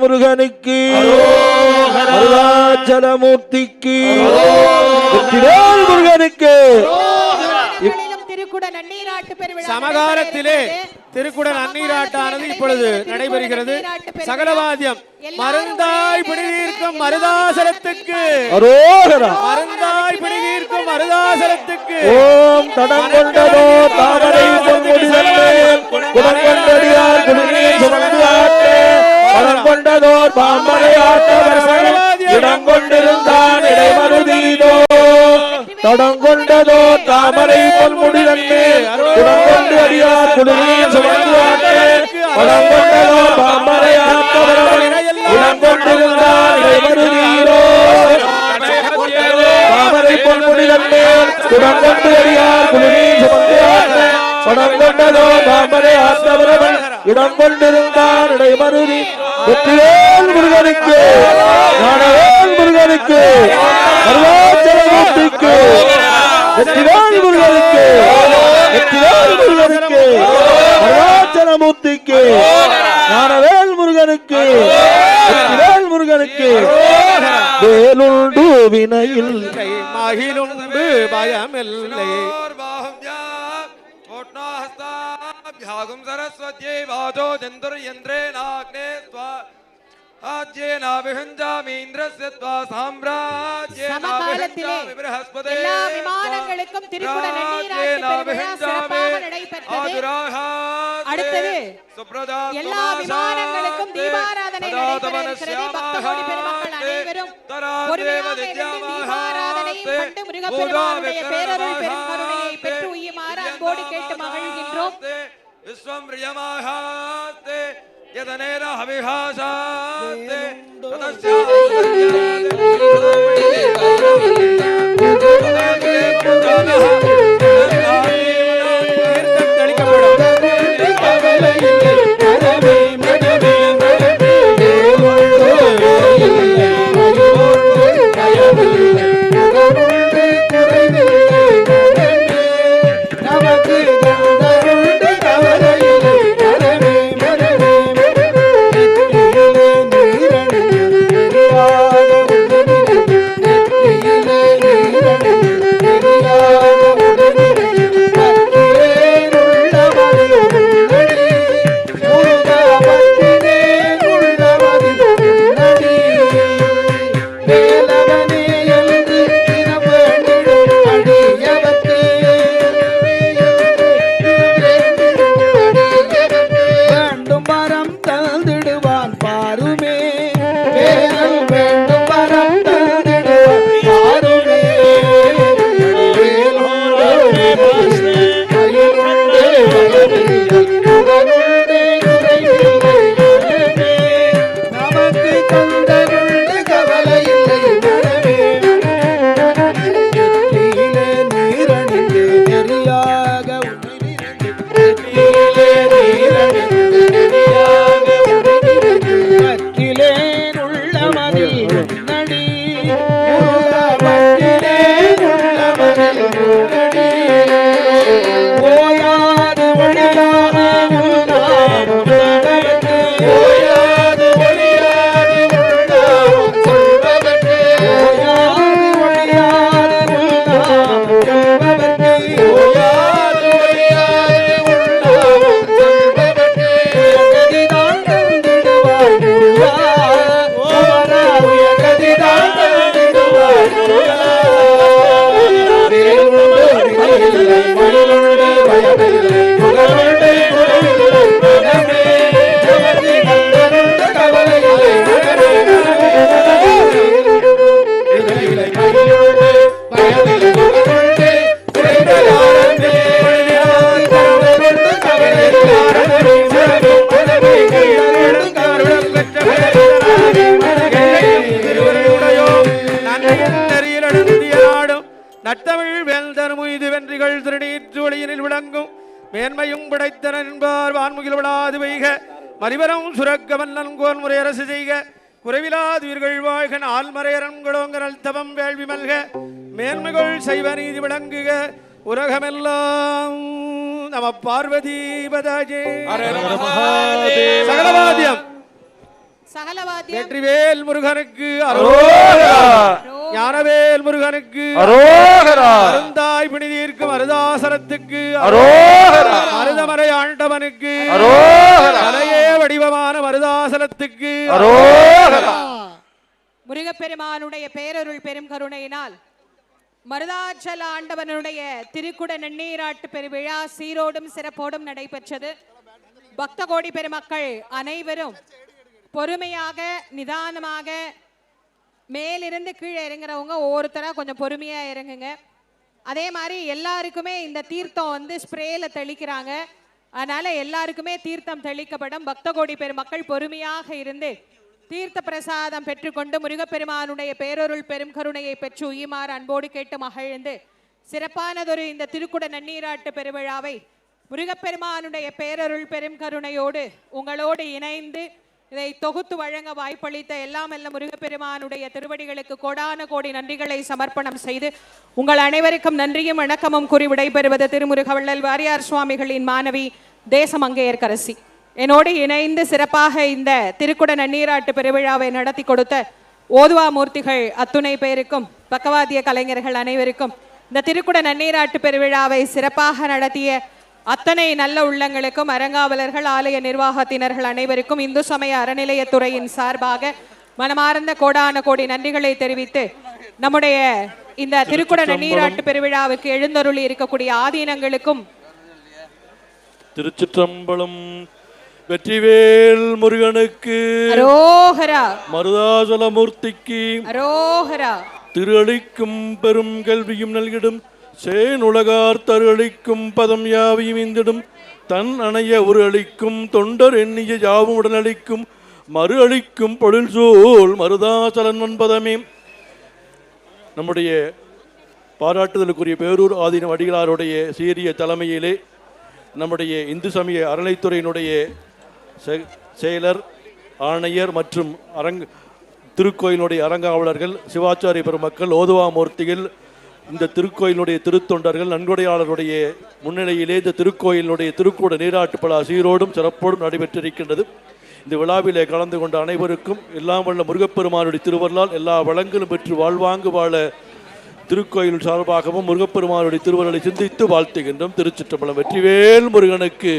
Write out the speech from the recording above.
முருகனுக்கு அருணாச்சலமூர்த்திக்கு வெற்றிவேல் முருகனுக்கு. சமகாலத்திலே நடைபெறுகிறது. திருக்குட நன்னீராட்டானது இப்பொழுது நடைபெறுகிறது. சகலவாத்தியம். மருந்தாய் பிடிதீர்க்கும் மருதாசலத்துக்கு. மருந்தாய் பிடிதீர்க்கும் மருதாசலத்துக்கு. ஓம் தடம் கொண்டதோ தாமரை பொன்முடிதல்மேல் குடம் கொண்டடியார் குடிநீர் சுமந்து ஆட்ட படம் கொண்டதோர் பாம்பரை ஆட்டவர் இடைமருதீதோ தடம் தாமரை பொன்முடிதல்மேல் குடம் கொண்டு அடியார் சுமந்து ஆட்ட. படம் தாமரை சுமந்து படம் கொண்டதோ தாமரை ஆத்தவரவன் இடம் கொண்டிருந்தான் இடைமருதி. வெற்றிவேல் முருகனுக்கு ஞானவேல் முருகனுக்கு அருணாச்சலமூர்த்திக்கு வெற்றிவேல் முருகனுக்கு வெற்றிவேல் முருகனுக்கு அருணாச்சலமூர்த்திக்கு ஞானவேல் முருகனுக்கு வெற்றிவேல் முருகனுக்கு. வேலுண்டு வினையில் மகிழுண்டு பயமில்லை. ोट्नाहस्ताभ्यागुं सरस्वत्यै वाचो चन्दुर्यन्त्रेणाग्ने स्वा आज्येनाभिषञ्जामीन्द्रस्य त्वा சமகாலத்திலே साम्राज्येनाभिषञ्जामि बृहस्पते எல்லா விமானங்களுக்கும் திருக்குட நன்னீராட்டு பெருவிழா சிறப்பாக நடைபெற்றது அடுத்தது எல்லா விமானங்களுக்கும் தீபாராதனை நடைபெற இருக்கிறது பக்த கோடி பெருமக்கள் அனைவரும் பொறுமையாக இருந்து தீபாராதனையை கண்டு முருகப்பெருமானுடைய பேரருள் பெரும் கருணையை பெற்று உய்யுமாறு அன்போடு கேட்டு மகிழ்கின்றோம் விஸ்வம் பிரியமாகாத்தே யதனேன ஹவிஹாசாத்தே நட்டமிழ் வேந்தர் முய்து வென்றிகள் திருநீற்று ஒளியினில் விளங்கும். மேன்மையும் படைத்தனர் என்பார் வான்முகில் விழாது வைக மலிவரம் சுரக்க மன்னன் கோன் முறையரசு செய்க. குறைவிலாது உயிர்கள் வாழ்க. ஆல்மறையரன்களோங்கரல் தவம் வேள்வி மல்க. மேன்மைகள் செய்வ நீதி விளங்குக. உலகமெல்லாம் நம பார்வதி பதாஜே. மகாதேவ. சகலவாத்தியம். சகலவாத்தியம். வெற்றிவேல் முருகனுக்கு அரோகரா. ஞானவேல் முருகனுக்கு அரோகரா அருந்தாய் பிணிதீர்க்கும் அருதாசனத்துக்கு அரோகரா. மருதமறை ஆண்டவனுக்கு அரோகரா. மலையே வடிவமான மருதாசனத்துக்கு அரோகரா முருகப்பெருமானுடைய பேரருள் பெரும் கருணையினால் மருதாச்சல ஆண்டவனுடைய திருக்குட நன்னீராட்டு பெருவிழா சீரோடும் சிறப்போடும் நடைபெற்றது பக்த கோடி பெருமக்கள் அனைவரும் பொறுமையாக நிதானமாக மேலிருந்து கீழே இறங்குறவங்க ஒவ்வொருத்தரா கொஞ்சம் பொறுமையா இறங்குங்க. அதே மாதிரி எல்லாருக்குமே இந்த தீர்த்தம் வந்து ஸ்ப்ரேல தெளிக்கிறாங்க. அதனால எல்லாருக்குமே தீர்த்தம் தெளிக்கப்படும். பக்த கோடி பெருமக்கள் பொறுமையாக இருந்து தீர்த்த பிரசாதம் பெற்றுக்கொண்டு முருகப்பெருமானுடைய பேரொருள் பெரும் கருணையை பெற்று உயிமாறு அன்போடு கேட்டு மகிழ்ந்து சிறப்பானதொரு இந்த திருக்குட நன்னீராட்டு பெருவிழாவை முருகப்பெருமானுடைய பேரருள் பெரும் கருணையோடு உங்களோடு இணைந்து இதை தொகுத்து வழங்க வாய்ப்பளித்த எல்லாம் எல்ல முருகப்பெருமானுடைய திருவடிகளுக்கு கோடான கோடி நன்றிகளை சமர்ப்பணம் செய்து உங்கள் அனைவருக்கும் நன்றியும் வணக்கமும் கூறி விடைபெறுவது திருமுருகவள்ளல் வாரியார் சுவாமிகளின் மாணவி தேசமங்கையர்கரசி. என்னோடு இணைந்து சிறப்பாக இந்த திருக்குட நன்னீராட்டு பெருவிழாவை நடத்தி கொடுத்த ஓதுவா மூர்த்திகள் அத்துணை பேருக்கும் பக்கவாத்திய கலைஞர்கள் அனைவருக்கும் இந்த திருக்குட நன்னீராட்டு பெருவிழாவை சிறப்பாக நடத்திய அத்தனை நல்ல உள்ளங்களுக்கும் அரங்காவலர்கள் ஆலய நிர்வாகத்தினர்கள் அனைவருக்கும் இந்து சமய அறநிலையத்துறையின் சார்பாக மனமார்ந்த கோடான கோடி நன்றிகளை தெரிவித்து நம்முடைய இந்த திருக்குட நன்னீராட்டு பெருவிழாவுக்கு எழுந்தருளி இருக்கக்கூடிய ஆதீனங்களுக்கும் திருச்சிற்றம்பலம் வெற்றிவேல் முருகனுக்கு அரோகரா. மருதாசலமூர்த்திக்கு அரோகரா. திருஅளிக்கும் பெரும் கல்வியும் நல்கிடும். சேனுலகார் தருளிக்கும் பதம் யாவையும் இந்திடும். தன் அணைய ஒரு அளிக்கும் தொண்டர் எண்ணிய யாவும் உடனளிக்கும். மறு அளிக்கும் பொழில் சூழ் மருதாசலன் என்பதமே நம்முடைய பாராட்டுதலுக்குரிய பேரூர் ஆதீன அடிகளாருடைய சீரிய தலைமையிலே நம்முடைய இந்து சமய அறநிலைத்துறையினுடைய செ- செயலர் ஆணையர் மற்றும் அரங் திருக்கோயிலுடைய அரங்காவலர்கள் சிவாச்சாரிய பெருமக்கள் ஓதுவா மூர்த்திகள் இந்த திருக்கோயிலுடைய திருத்தொண்டர்கள் நன்கொடையாளருடைய முன்னிலையிலே இந்த திருக்கோயிலுடைய திருக்கூட நீராட்டுப்பழா சீரோடும் சிறப்போடும் நடைபெற்றிருக்கின்றது. இந்த விழாவிலே கலந்து கொண்ட அனைவருக்கும் எல்லாம் வல்ல முருகப்பெருமானுடைய திருவருளால் எல்லா வளங்களும் பெற்று வாழ்வாங்கு வாழ திருக்கோயில் சார்பாகவும் முருகப்பெருமானுடைய திருவருளை சிந்தித்து வாழ்த்துகின்றோம். திருச்சிற்றம்பலம் வெற்றிவேல் முருகனுக்கு.